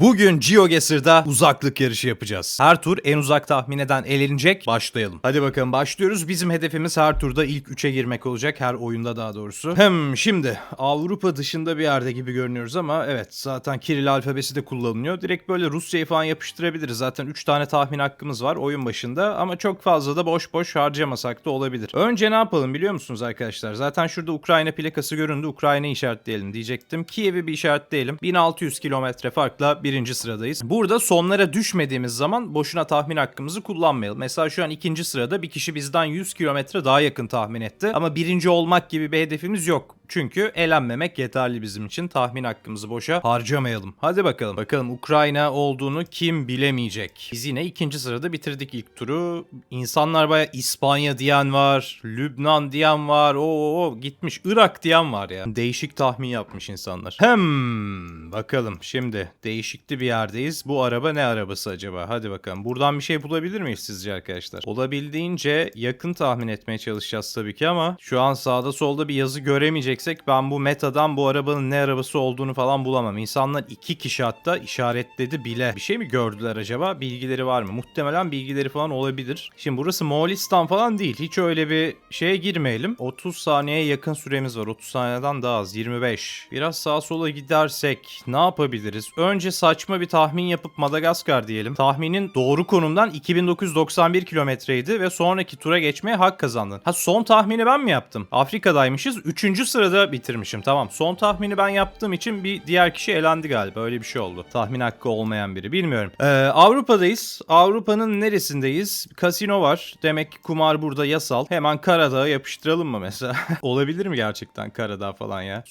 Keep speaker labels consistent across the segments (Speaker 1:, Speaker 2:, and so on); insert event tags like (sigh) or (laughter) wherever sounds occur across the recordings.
Speaker 1: Bugün GeoGuessr'da uzaklık yarışı yapacağız. Her tur en uzak tahmin eden elenecek. Başlayalım. Hadi bakalım başlıyoruz. Bizim hedefimiz her turda ilk 3'e girmek olacak. Her oyunda daha doğrusu. Hem şimdi Avrupa dışında bir yerde gibi görünüyoruz ama evet zaten Kiril alfabesi de kullanılıyor. Direkt böyle Rusya'yı falan yapıştırabiliriz. Zaten 3 tane tahmin hakkımız var oyun başında ama çok fazla da boş boş harcamasak da olabilir. Önce ne yapalım biliyor musunuz arkadaşlar? Zaten şurada Ukrayna plakası göründü. Ukrayna'yı işaretleyelim diyecektim. Kiev'i bir işaretleyelim. 1600 kilometre farkla birinci sıradayız. Burada sonlara düşmediğimiz zaman boşuna tahmin hakkımızı kullanmayalım. Mesela şu an ikinci sırada bir kişi bizden 100 kilometre daha yakın tahmin etti. Ama birinci olmak gibi bir hedefimiz yok. Çünkü elenmemek yeterli bizim için. Tahmin hakkımızı boşa harcamayalım. Hadi bakalım. Bakalım Ukrayna olduğunu kim bilemeyecek. Biz yine ikinci sırada bitirdik ilk turu. İnsanlar baya İspanya diyen var. Lübnan diyen var. Oo gitmiş. Irak diyen var ya. Değişik tahmin yapmış insanlar. Hem bakalım şimdi değişikli bir yerdeyiz. Bu araba ne arabası acaba? Hadi bakalım. Buradan bir şey bulabilir miyiz sizce arkadaşlar? Olabildiğince yakın tahmin etmeye çalışacağız tabii ki ama şu an sağda solda bir yazı göremeyeceksek ben bu metadan bu arabanın ne arabası olduğunu falan bulamam. İnsanlar iki kişi hatta işaretledi bile. Bir şey mi gördüler acaba? Bilgileri var mı? Muhtemelen bilgileri falan olabilir. Şimdi burası Moğolistan falan değil. Hiç öyle bir şeye girmeyelim. 30 saniyeye yakın süremiz var. 30 saniyeden daha az. 25. Biraz sağa sola gidersek ne yapabiliriz? Önce saçma bir tahmin yapıp Madagaskar diyelim. Tahminin doğru konumdan 2991 kilometreydi ve sonraki tura geçmeye hak kazandın. Ha son tahmini ben mi yaptım? Afrika'daymışız. Üçüncü sırada bitirmişim. Tamam. Son tahmini ben yaptığım için bir diğer kişi elendi galiba. Öyle bir şey oldu. Tahmin hakkı olmayan biri. Bilmiyorum. Ee, Avrupa'dayız. Avrupa'nın neresindeyiz? Kasino var. Demek ki kumar burada yasal. Hemen Karadağ'a yapıştıralım mı mesela? (laughs) Olabilir mi gerçekten Karadağ falan ya?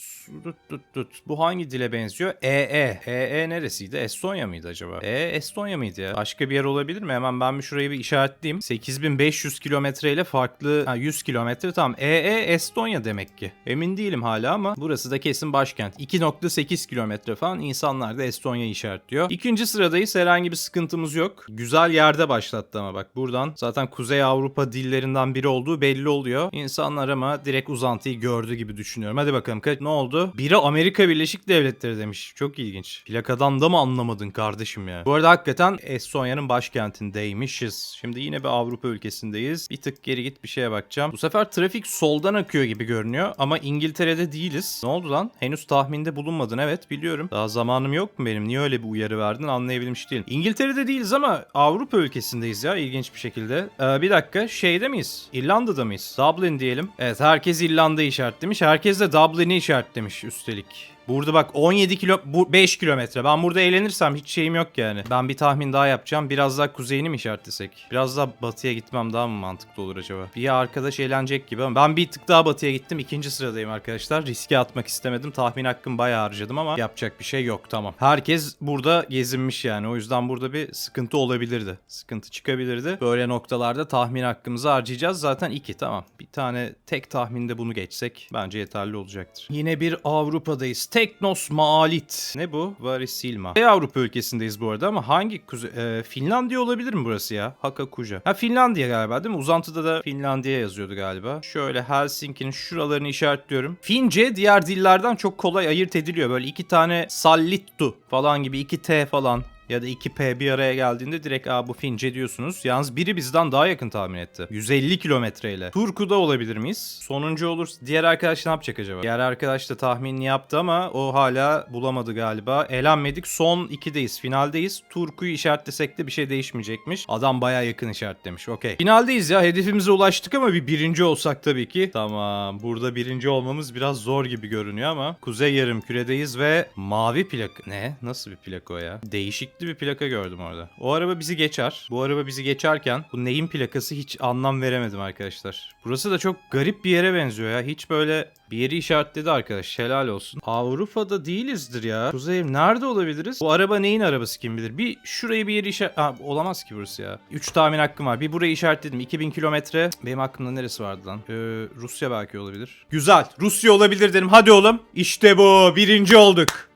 Speaker 1: Tut, tut, tut. Bu hangi dile benziyor? EE. EE neresiydi? Estonya mıydı acaba? E Estonya mıydı ya? Başka bir yer olabilir mi? Hemen ben bir şurayı bir işaretleyeyim. 8500 kilometre ile farklı ha, 100 kilometre tamam. EE Estonya demek ki. Emin değilim hala ama burası da kesin başkent. 2.8 kilometre falan insanlar da Estonya'yı işaretliyor. İkinci sıradayız. Herhangi bir sıkıntımız yok. Güzel yerde başlattı ama bak buradan zaten Kuzey Avrupa dillerinden biri olduğu belli oluyor. İnsanlar ama direkt uzantıyı gördü gibi düşünüyorum. Hadi bakalım ne oldu? Biri Amerika Birleşik Devletleri demiş. Çok ilginç. Plakadan da mı anlamadın kardeşim ya? Bu arada hakikaten Estonya'nın başkentindeymişiz. Şimdi yine bir Avrupa ülkesindeyiz. Bir tık geri git bir şeye bakacağım. Bu sefer trafik soldan akıyor gibi görünüyor ama İngiltere'de değiliz. Ne oldu lan? Henüz tahminde bulunmadın evet biliyorum. Daha zamanım yok mu benim? Niye öyle bir uyarı verdin anlayabilmiş değilim. İngiltere'de değiliz ama Avrupa ülkesindeyiz ya ilginç bir şekilde. Ee, bir dakika şeyde miyiz? İrlanda'da mıyız? Dublin diyelim. Evet herkes İrlanda'yı işaretlemiş. Herkes de Dublin'i işaretlemiş üstelik. Burada bak 17 kilo bu 5 kilometre. Ben burada eğlenirsem hiç şeyim yok yani. Ben bir tahmin daha yapacağım. Biraz daha kuzeyini mi işaretlesek? Biraz daha batıya gitmem daha mı mantıklı olur acaba? Bir arkadaş eğlenecek gibi ama ben bir tık daha batıya gittim. İkinci sıradayım arkadaşlar. Riske atmak istemedim. Tahmin hakkım bayağı harcadım ama yapacak bir şey yok tamam. Herkes burada gezinmiş yani. O yüzden burada bir sıkıntı olabilirdi. Sıkıntı çıkabilirdi. Böyle noktalarda tahmin hakkımızı harcayacağız. Zaten iki tamam. Bir tane tek tahminde bunu geçsek bence yeterli olacaktır. Yine bir Avrupa'dayız. Teknos Maalit. Ne bu? Varisilma. Kuzey Avrupa ülkesindeyiz bu arada ama hangi kuzey... e, Finlandiya olabilir mi burası ya? Hakakuja. Ha Finlandiya galiba değil mi? Uzantıda da Finlandiya yazıyordu galiba. Şöyle Helsinki'nin şuralarını işaretliyorum. Fince diğer dillerden çok kolay ayırt ediliyor. Böyle iki tane sallittu falan gibi iki T falan ya da 2P bir araya geldiğinde direkt aa bu Fince diyorsunuz. Yalnız biri bizden daha yakın tahmin etti. 150 kilometreyle. Turku'da olabilir miyiz? Sonuncu olur. Diğer arkadaş ne yapacak acaba? Diğer arkadaş da tahminini yaptı ama o hala bulamadı galiba. Elenmedik. Son 2'deyiz. Finaldeyiz. Turku'yu işaretlesek de bir şey değişmeyecekmiş. Adam baya yakın işaretlemiş. Okey. Finaldeyiz ya. Hedefimize ulaştık ama bir birinci olsak tabii ki. Tamam. Burada birinci olmamız biraz zor gibi görünüyor ama. Kuzey yarım küredeyiz ve mavi plak... Ne? Nasıl bir plak o ya? Değişik bir plaka gördüm orada. O araba bizi geçer. Bu araba bizi geçerken bu neyin plakası hiç anlam veremedim arkadaşlar. Burası da çok garip bir yere benziyor ya. Hiç böyle bir yeri işaretledi arkadaş. Helal olsun. Avrupa'da değilizdir ya. Kuzeyim nerede olabiliriz? Bu araba neyin arabası kim bilir? Bir şurayı bir yeri işaret... Ha, olamaz ki burası ya. 3 tahmin hakkım var. Bir burayı işaretledim. 2000 kilometre. Benim aklımda neresi vardı lan? Ee, Rusya belki olabilir. Güzel. Rusya olabilir dedim. Hadi oğlum. İşte bu. Birinci olduk.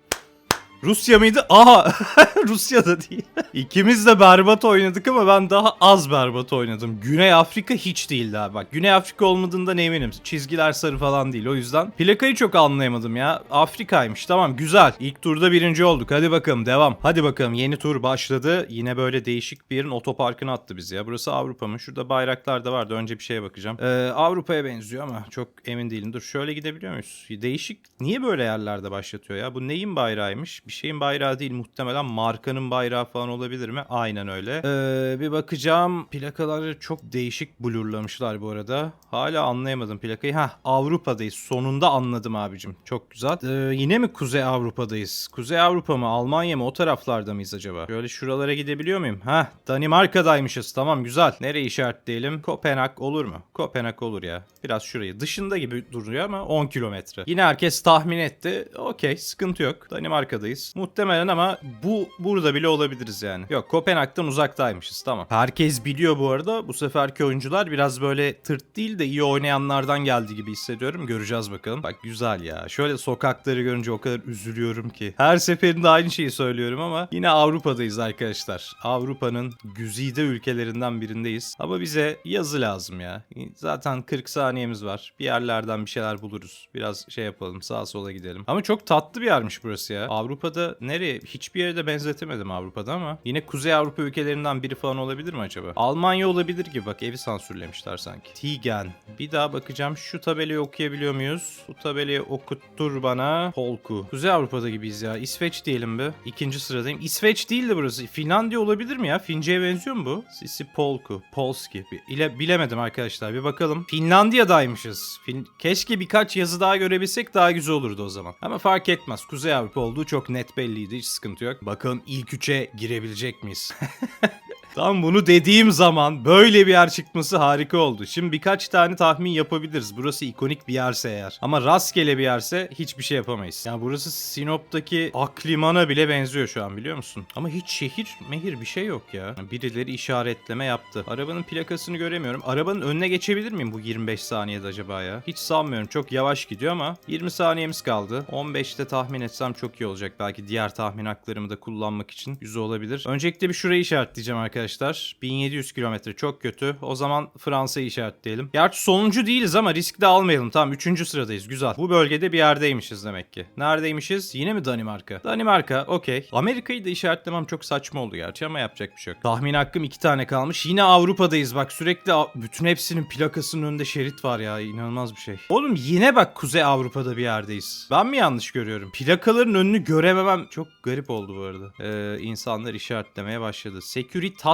Speaker 1: Rusya mıydı? Aha! (laughs) Rusya da değil. İkimiz de berbat oynadık ama ben daha az berbat oynadım. Güney Afrika hiç değildi abi. Bak Güney Afrika olmadığından eminim. Çizgiler sarı falan değil. O yüzden plakayı çok anlayamadım ya. Afrika'ymış. Tamam güzel. İlk turda birinci olduk. Hadi bakalım devam. Hadi bakalım yeni tur başladı. Yine böyle değişik bir yerin otoparkına attı bizi ya. Burası Avrupa mı? Şurada bayraklar da vardı. Önce bir şeye bakacağım. Ee, Avrupa'ya benziyor ama çok emin değilim. Dur şöyle gidebiliyor muyuz? Değişik. Niye böyle yerlerde başlatıyor ya? Bu neyin bayrağıymış? Bir şeyin bayrağı değil. Muhtemelen markanın bayrağı falan olabilir mi? Aynen öyle. Ee, bir bakacağım. Plakaları çok değişik blurlamışlar bu arada. Hala anlayamadım plakayı. Hah Avrupa'dayız. Sonunda anladım abicim. Çok güzel. Ee, yine mi Kuzey Avrupa'dayız? Kuzey Avrupa mı? Almanya mı? O taraflarda mıyız acaba? Şöyle şuralara gidebiliyor muyum? Hah Danimarka'daymışız. Tamam güzel. Nereye işaretleyelim? Kopenhag olur mu? Kopenhag olur ya. Biraz şurayı. Dışında gibi duruyor ama 10 kilometre. Yine herkes tahmin etti. Okey sıkıntı yok. Danimarka'dayız. Muhtemelen ama bu burada bile olabiliriz yani. Yok Kopenhag'dan uzaktaymışız tamam. Herkes biliyor bu arada. Bu seferki oyuncular biraz böyle tırt değil de iyi oynayanlardan geldi gibi hissediyorum. Göreceğiz bakalım. Bak güzel ya. Şöyle sokakları görünce o kadar üzülüyorum ki. Her seferinde aynı şeyi söylüyorum ama yine Avrupa'dayız arkadaşlar. Avrupa'nın güzide ülkelerinden birindeyiz. Ama bize yazı lazım ya. Zaten 40 saniyemiz var. Bir yerlerden bir şeyler buluruz. Biraz şey yapalım sağa sola gidelim. Ama çok tatlı bir yermiş burası ya. Avrupa'da nereye? Hiçbir yere de benzetemedim Avrupa'da ama. Yine Kuzey Avrupa ülkelerinden biri falan olabilir mi acaba? Almanya olabilir gibi bak evi sansürlemişler sanki. Tigen. Bir daha bakacağım şu tabelayı okuyabiliyor muyuz? Bu tabelayı okuttur bana. Polku. Kuzey Avrupa'da gibiyiz ya. İsveç diyelim be. İkinci sıradayım. İsveç değil de burası. Finlandiya olabilir mi ya? Fince'ye benziyor mu bu? Sisi Polku. Polski. İle, bilemedim arkadaşlar. Bir bakalım. Finlandiya'daymışız. Fin- Keşke birkaç yazı daha görebilsek daha güzel olurdu o zaman. Ama fark etmez. Kuzey Avrupa olduğu çok net belliydi. Hiç sıkıntı yok. Bakalım ilk üçe girebilecek miyiz? (laughs) Tam bunu dediğim zaman böyle bir yer çıkması harika oldu. Şimdi birkaç tane tahmin yapabiliriz. Burası ikonik bir yerse eğer. Ama rastgele bir yerse hiçbir şey yapamayız. Yani burası Sinop'taki Akliman'a bile benziyor şu an biliyor musun? Ama hiç şehir mehir bir şey yok ya. Birileri işaretleme yaptı. Arabanın plakasını göremiyorum. Arabanın önüne geçebilir miyim bu 25 saniyede acaba ya? Hiç sanmıyorum. Çok yavaş gidiyor ama 20 saniyemiz kaldı. 15'te tahmin etsem çok iyi olacak. Belki diğer tahmin haklarımı da kullanmak için güzel olabilir. Öncelikle bir şurayı işaretleyeceğim arkadaşlar. 1700 kilometre çok kötü. O zaman Fransa'yı işaretleyelim. Gerçi sonuncu değiliz ama risk de almayalım. Tamam 3. sıradayız. Güzel. Bu bölgede bir yerdeymişiz demek ki. Neredeymişiz? Yine mi Danimarka? Danimarka okey. Amerika'yı da işaretlemem çok saçma oldu gerçi ama yapacak bir şey yok. Tahmin hakkım 2 tane kalmış. Yine Avrupa'dayız bak sürekli bütün hepsinin plakasının önünde şerit var ya. inanılmaz bir şey. Oğlum yine bak Kuzey Avrupa'da bir yerdeyiz. Ben mi yanlış görüyorum? Plakaların önünü görememem çok garip oldu bu arada. Ee, insanlar işaretlemeye başladı.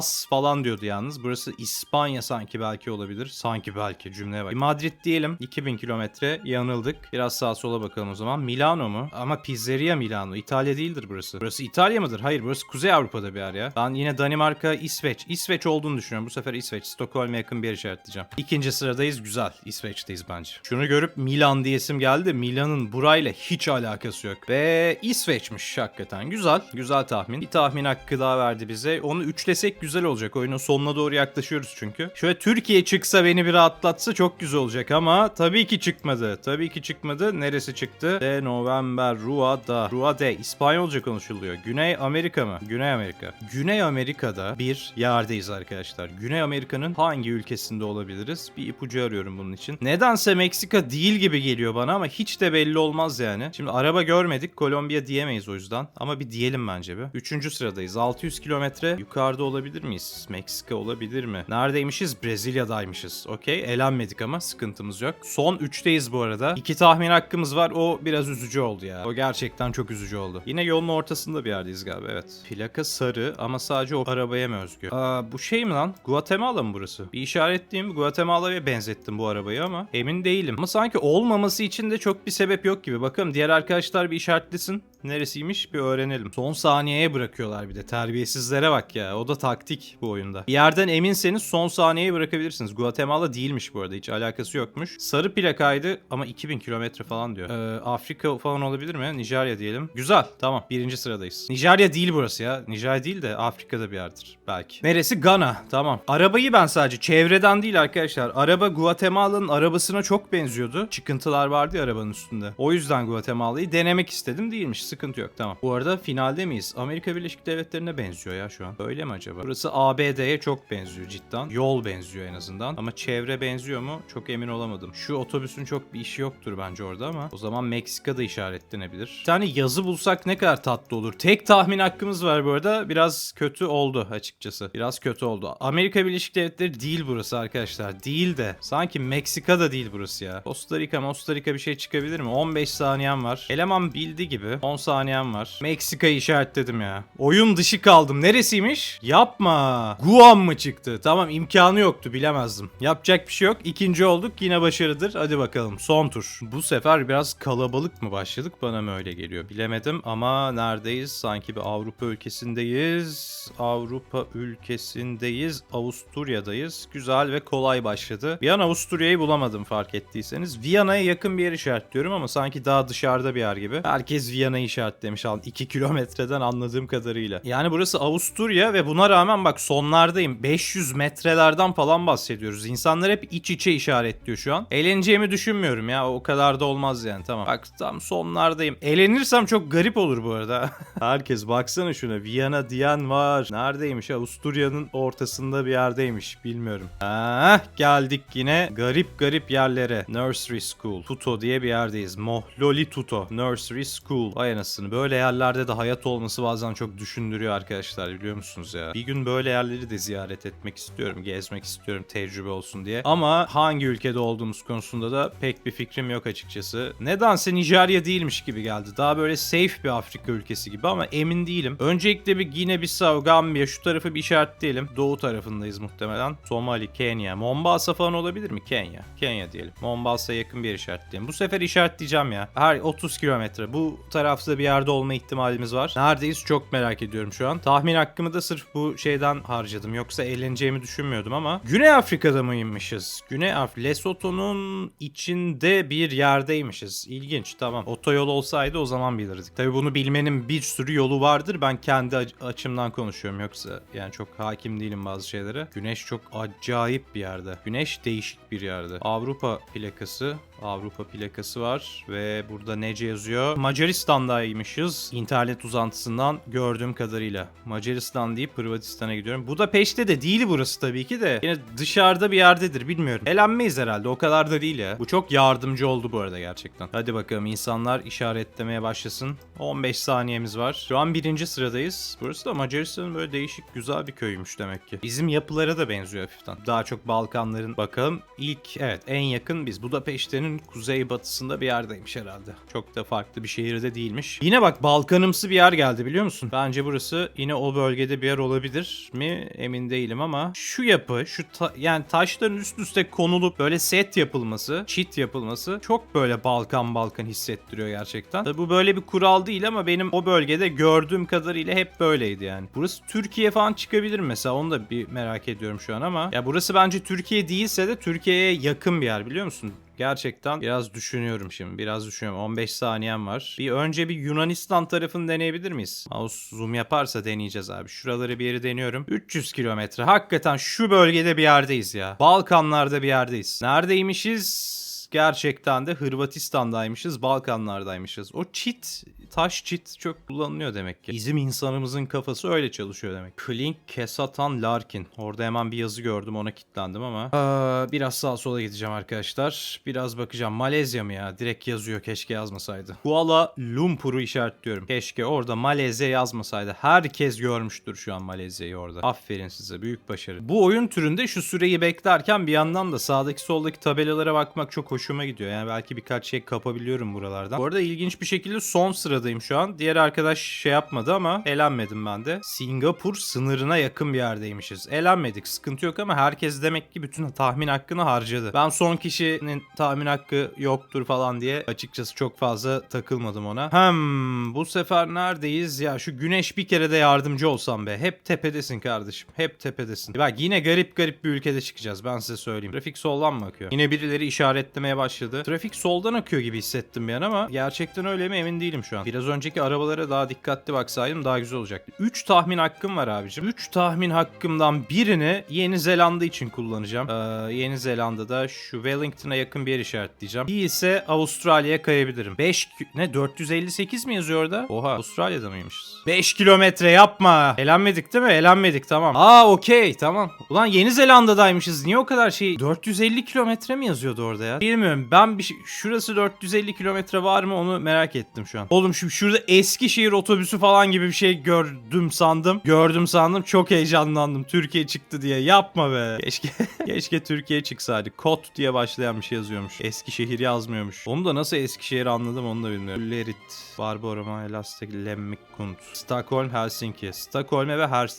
Speaker 1: Securitas falan diyordu yalnız. Burası İspanya sanki belki olabilir. Sanki belki cümleye bak. Madrid diyelim. 2000 kilometre yanıldık. Biraz sağa sola bakalım o zaman. Milano mu? Ama Pizzeria Milano. İtalya değildir burası. Burası İtalya mıdır? Hayır burası Kuzey Avrupa'da bir yer ya. Ben yine Danimarka, İsveç. İsveç olduğunu düşünüyorum. Bu sefer İsveç. Stockholm'a yakın bir yer işaretleyeceğim. İkinci sıradayız. Güzel. İsveç'teyiz bence. Şunu görüp Milan diyesim geldi. Milan'ın burayla hiç alakası yok. Ve İsveç'miş hakikaten. Güzel. Güzel tahmin. Bir tahmin hakkı daha verdi bize. Onu üçlesek güzel olacak. Oyunun sonuna doğru yaklaşıyoruz çünkü. Şöyle Türkiye çıksa beni bir rahatlatsa çok güzel olacak ama tabii ki çıkmadı. Tabii ki çıkmadı. Neresi çıktı? De November Ruada. Ruade İspanyolca konuşuluyor. Güney Amerika mı? Güney Amerika. Güney Amerika'da bir yerdeyiz arkadaşlar. Güney Amerika'nın hangi ülkesinde olabiliriz? Bir ipucu arıyorum bunun için. Nedense Meksika değil gibi geliyor bana ama hiç de belli olmaz yani. Şimdi araba görmedik. Kolombiya diyemeyiz o yüzden. Ama bir diyelim bence bir. Üçüncü sıradayız. 600 kilometre yukarıda olabilir miyiz? Meksika olabilir mi? Neredeymişiz? Brezilya'daymışız. Okey. Elenmedik ama sıkıntımız yok. Son 3'teyiz bu arada. İki tahmin hakkımız var. O biraz üzücü oldu ya. O gerçekten çok üzücü oldu. Yine yolun ortasında bir yerdeyiz galiba evet. Plaka sarı ama sadece o arabaya mı özgü? Aa, bu şey mi lan? Guatemala mı burası? Bir işaretleyeyim. Guatemala'ya benzettim bu arabayı ama emin değilim. Ama sanki olmaması için de çok bir sebep yok gibi. Bakalım diğer arkadaşlar bir işaretlesin. Neresiymiş bir öğrenelim. Son saniyeye bırakıyorlar bir de. Terbiyesizlere bak ya. O da taktik taktik bu oyunda. Yerden eminseniz son saniyeye bırakabilirsiniz. Guatemala değilmiş bu arada. Hiç alakası yokmuş. Sarı plakaydı ama 2000 kilometre falan diyor. Ee, Afrika falan olabilir mi? Nijerya diyelim. Güzel. Tamam. Birinci sıradayız. Nijerya değil burası ya. Nijerya değil de Afrika'da bir yerdir belki. Neresi? Gana. Tamam. Arabayı ben sadece çevreden değil arkadaşlar. Araba Guatemala'nın arabasına çok benziyordu. Çıkıntılar vardı ya arabanın üstünde. O yüzden Guatemala'yı denemek istedim. Değilmiş. Sıkıntı yok. Tamam. Bu arada finalde miyiz? Amerika Birleşik Devletleri'ne benziyor ya şu an. Öyle mi acaba? Burası ABD'ye çok benziyor cidden. Yol benziyor en azından. Ama çevre benziyor mu? Çok emin olamadım. Şu otobüsün çok bir işi yoktur bence orada ama o zaman Meksika'da işaretlenebilir. Bir tane yazı bulsak ne kadar tatlı olur. Tek tahmin hakkımız var bu arada. Biraz kötü oldu açıkçası. Biraz kötü oldu. Amerika Birleşik Devletleri değil burası arkadaşlar. Değil de. Sanki Meksika'da değil burası ya. Costa Rica, Costa Rica bir şey çıkabilir mi? 15 saniyem var. Eleman bildi gibi. 10 saniyem var. Meksika'yı işaretledim ya. Oyun dışı kaldım. Neresiymiş? Yapma. Guam mı çıktı? Tamam imkanı yoktu bilemezdim. Yapacak bir şey yok. İkinci olduk. Yine başarıdır. Hadi bakalım. Son tur. Bu sefer biraz kalabalık mı başladık? Bana mı öyle geliyor? Bilemedim ama neredeyiz? Sanki bir Avrupa ülkesindeyiz. Avrupa ülkesindeyiz. Avusturya'dayız. Güzel ve kolay başladı. Bir an Avusturya'yı bulamadım fark ettiyseniz. Viyana'ya yakın bir yer işaretliyorum ama sanki daha dışarıda bir yer gibi. Herkes Viyana'yı işaretlemiş. 2 kilometreden anladığım kadarıyla. Yani burası Avusturya ve buna rağmen bak sonlardayım. 500 metrelerden falan bahsediyoruz. İnsanlar hep iç içe işaretliyor şu an. Eğleneceğimi düşünmüyorum ya. O kadar da olmaz yani. Tamam. Bak tam sonlardayım. Eğlenirsem çok garip olur bu arada. (laughs) Herkes baksana şuna. Viyana diyen var. Neredeymiş? Avusturya'nın ortasında bir yerdeymiş. Bilmiyorum. Ah geldik yine garip garip yerlere. Nursery School. Tuto diye bir yerdeyiz. Mohloli Tuto. Nursery School. Vay anasını. Böyle yerlerde de hayat olması bazen çok düşündürüyor arkadaşlar biliyor musunuz ya? Bir gün böyle yerleri de ziyaret etmek istiyorum. Gezmek istiyorum tecrübe olsun diye. Ama hangi ülkede olduğumuz konusunda da pek bir fikrim yok açıkçası. Nedense Nijerya değilmiş gibi geldi. Daha böyle safe bir Afrika ülkesi gibi ama emin değilim. Öncelikle bir Gine Bissau, Gambiya şu tarafı bir işaretleyelim. Doğu tarafındayız muhtemelen. Somali, Kenya, Mombasa falan olabilir mi? Kenya. Kenya diyelim. Mombasa'ya yakın bir yer işaretleyelim. Bu sefer işaretleyeceğim ya. Her 30 kilometre. Bu tarafta bir yerde olma ihtimalimiz var. Neredeyiz çok merak ediyorum şu an. Tahmin hakkımı da sırf bu şeyden harcadım. Yoksa eğleneceğimi düşünmüyordum ama. Güney Afrika'da mıymışız? Güney Afrika. Lesoto'nun içinde bir yerdeymişiz. İlginç tamam. Otoyol olsaydı o zaman bilirdik. Tabi bunu bilmenin bir sürü yolu vardır. Ben kendi aç- açımdan konuşuyorum. Yoksa yani çok hakim değilim bazı şeylere. Güneş çok acayip bir yerde. Güneş değişik bir yerde. Avrupa plakası. Avrupa plakası var ve burada nece yazıyor? Macaristan'daymışız. İnternet uzantısından gördüğüm kadarıyla. Macaristan deyip Hırvatistan'a gidiyorum. Bu da peşte de değil burası tabii ki de. Yine dışarıda bir yerdedir bilmiyorum. Elenmeyiz herhalde o kadar da değil ya. Bu çok yardımcı oldu bu arada gerçekten. Hadi bakalım insanlar işaretlemeye başlasın. 15 saniyemiz var. Şu an birinci sıradayız. Burası da Macaristan'ın böyle değişik güzel bir köymüş demek ki. Bizim yapılara da benziyor hafiften. Daha çok Balkanların bakalım. İlk evet en yakın biz. Budapeşte'nin kuzeybatısında bir yerdeymiş herhalde. Çok da farklı bir şehirde değilmiş. Yine bak Balkanımsı bir yer geldi biliyor musun? Bence burası yine o bölgede bir yer olabilir mi? Emin değilim ama şu yapı, şu ta- yani taşların üst üste konulup böyle set yapılması, çit yapılması çok böyle Balkan Balkan hissettiriyor gerçekten. Tabi bu böyle bir kural değil ama benim o bölgede gördüğüm kadarıyla hep böyleydi yani. Burası Türkiye falan çıkabilir mesela onu da bir merak ediyorum şu an ama ya burası bence Türkiye değilse de Türkiye'ye yakın bir yer biliyor musun? Gerçekten biraz düşünüyorum şimdi. Biraz düşünüyorum. 15 saniyem var. Bir önce bir Yunanistan tarafını deneyebilir miyiz? Mouse zoom yaparsa deneyeceğiz abi. Şuraları bir yeri deniyorum. 300 kilometre. Hakikaten şu bölgede bir yerdeyiz ya. Balkanlarda bir yerdeyiz. Neredeymişiz? Gerçekten de Hırvatistan'daymışız, Balkanlardaymışız. O çit, taş çit çok kullanılıyor demek ki. Bizim insanımızın kafası öyle çalışıyor demek. Klink Kesatan Larkin. Orada hemen bir yazı gördüm ona kilitlendim ama. Aa, biraz sağa sola gideceğim arkadaşlar. Biraz bakacağım. Malezya mı ya? Direkt yazıyor keşke yazmasaydı. Kuala Lumpur'u işaretliyorum. Keşke orada Malezya yazmasaydı. Herkes görmüştür şu an Malezya'yı orada. Aferin size büyük başarı. Bu oyun türünde şu süreyi beklerken bir yandan da sağdaki soldaki tabelalara bakmak çok hoşuma gidiyor. Yani belki birkaç şey kapabiliyorum buralardan. Bu arada ilginç bir şekilde son sıra sıradayım şu an. Diğer arkadaş şey yapmadı ama elenmedim ben de. Singapur sınırına yakın bir yerdeymişiz. Elenmedik sıkıntı yok ama herkes demek ki bütün tahmin hakkını harcadı. Ben son kişinin tahmin hakkı yoktur falan diye açıkçası çok fazla takılmadım ona. Hem bu sefer neredeyiz ya şu güneş bir kere de yardımcı olsam be. Hep tepedesin kardeşim. Hep tepedesin. Bak yine garip garip bir ülkede çıkacağız ben size söyleyeyim. Trafik soldan mı akıyor? Yine birileri işaretlemeye başladı. Trafik soldan akıyor gibi hissettim bir an ama gerçekten öyle mi emin değilim şu an. Biraz önceki arabalara daha dikkatli baksaydım daha güzel olacaktı. 3 tahmin hakkım var abicim. 3 tahmin hakkımdan birini Yeni Zelanda için kullanacağım. Ee, Yeni Zelanda'da şu Wellington'a yakın bir yer işaretleyeceğim. Bir ise Avustralya'ya kayabilirim. 5 ne 458 mi yazıyor orada? Oha Avustralya'da mıymışız? 5 kilometre yapma. Elenmedik değil mi? Elenmedik tamam. Aa okey tamam. Ulan Yeni Zelanda'daymışız. Niye o kadar şey 450 kilometre mi yazıyordu orada ya? Bilmiyorum. Ben bir şey, şurası 450 kilometre var mı onu merak ettim şu an. Oğlum şu şurada Eskişehir otobüsü falan gibi bir şey gördüm sandım. Gördüm sandım. Çok heyecanlandım. Türkiye çıktı diye. Yapma be. Keşke keşke Türkiye çıksaydı. Kot diye başlayan bir şey yazıyormuş. Eskişehir yazmıyormuş. Onu da nasıl Eskişehir anladım onu da bilmiyorum. Lerit, Barbaroma, Elastik, Lemmikund, Stockholm, Helsinki. Stockholm'e ve Her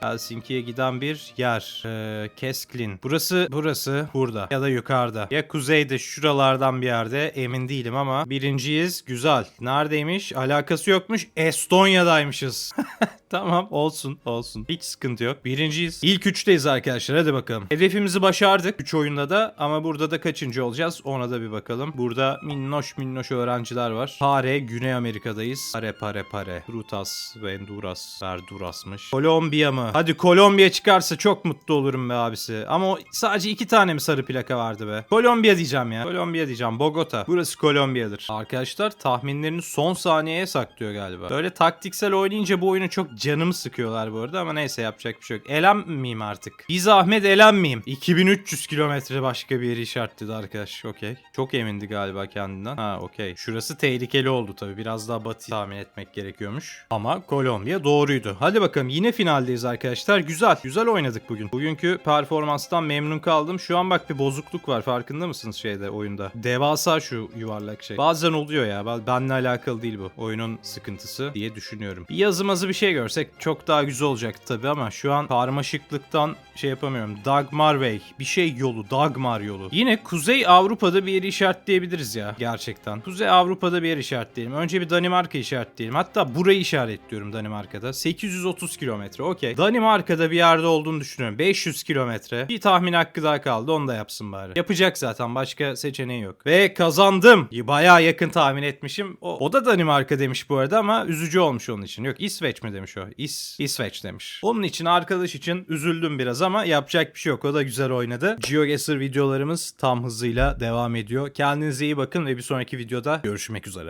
Speaker 1: Helsinki'ye giden bir yer. Ee, Kesklin. Burası burası burada ya da yukarıda. Ya kuzeyde şuralardan bir yerde emin değilim ama birinciyiz. Güzel. Neredeymiş? Alakası yokmuş. Estonya'daymışız. (laughs) Tamam olsun olsun. Hiç sıkıntı yok. Birinciyiz. İlk üçteyiz arkadaşlar hadi bakalım. Hedefimizi başardık 3 oyunda da ama burada da kaçıncı olacağız ona da bir bakalım. Burada minnoş minnoş öğrenciler var. Pare Güney Amerika'dayız. Pare pare pare. Rutas, Venduras, Verduras'mış. Kolombiya mı? Hadi Kolombiya çıkarsa çok mutlu olurum be abisi. Ama o sadece iki tane mi sarı plaka vardı be? Kolombiya diyeceğim ya. Kolombiya diyeceğim. Bogota. Burası Kolombiya'dır. Arkadaşlar tahminlerini son saniyeye saklıyor galiba. Böyle taktiksel oynayınca bu oyunu çok canımı sıkıyorlar bu arada ama neyse yapacak bir şey yok. Elenmeyeyim artık. Bir zahmet elenmeyeyim. 2300 kilometre başka bir yeri işaretledi arkadaş. Okey. Çok emindi galiba kendinden. Ha okey. Şurası tehlikeli oldu tabii. Biraz daha batı tahmin etmek gerekiyormuş. Ama Kolombiya doğruydu. Hadi bakalım yine finaldeyiz arkadaşlar. Güzel. Güzel oynadık bugün. Bugünkü performanstan memnun kaldım. Şu an bak bir bozukluk var. Farkında mısınız şeyde oyunda? Devasa şu yuvarlak şey. Bazen oluyor ya. Ben- Benle alakalı değil bu. Oyunun sıkıntısı diye düşünüyorum. Bir yazımazı bir şey görsek çok daha güzel olacak tabii ama şu an karmaşıklıktan şey yapamıyorum. Dagmar Way. Bir şey yolu. Dagmar yolu. Yine Kuzey Avrupa'da bir yeri işaretleyebiliriz ya. Gerçekten. Kuzey Avrupa'da bir yer işaretleyelim. Önce bir Danimarka işaretleyelim. Hatta burayı işaretliyorum Danimarka'da. 830 kilometre. Okey. Danimarka'da bir yerde olduğunu düşünüyorum. 500 kilometre. Bir tahmin hakkı daha kaldı. Onu da yapsın bari. Yapacak zaten. Başka seçeneği yok. Ve kazandım. Bayağı yakın tahmin etmişim. O, o da Danimarka demiş bu arada ama üzücü olmuş onun için. Yok İsveç mi demiş? İs, İsveç demiş. Onun için arkadaş için üzüldüm biraz ama yapacak bir şey yok. O da güzel oynadı. GeoGuessr videolarımız tam hızıyla devam ediyor. Kendinize iyi bakın ve bir sonraki videoda görüşmek üzere.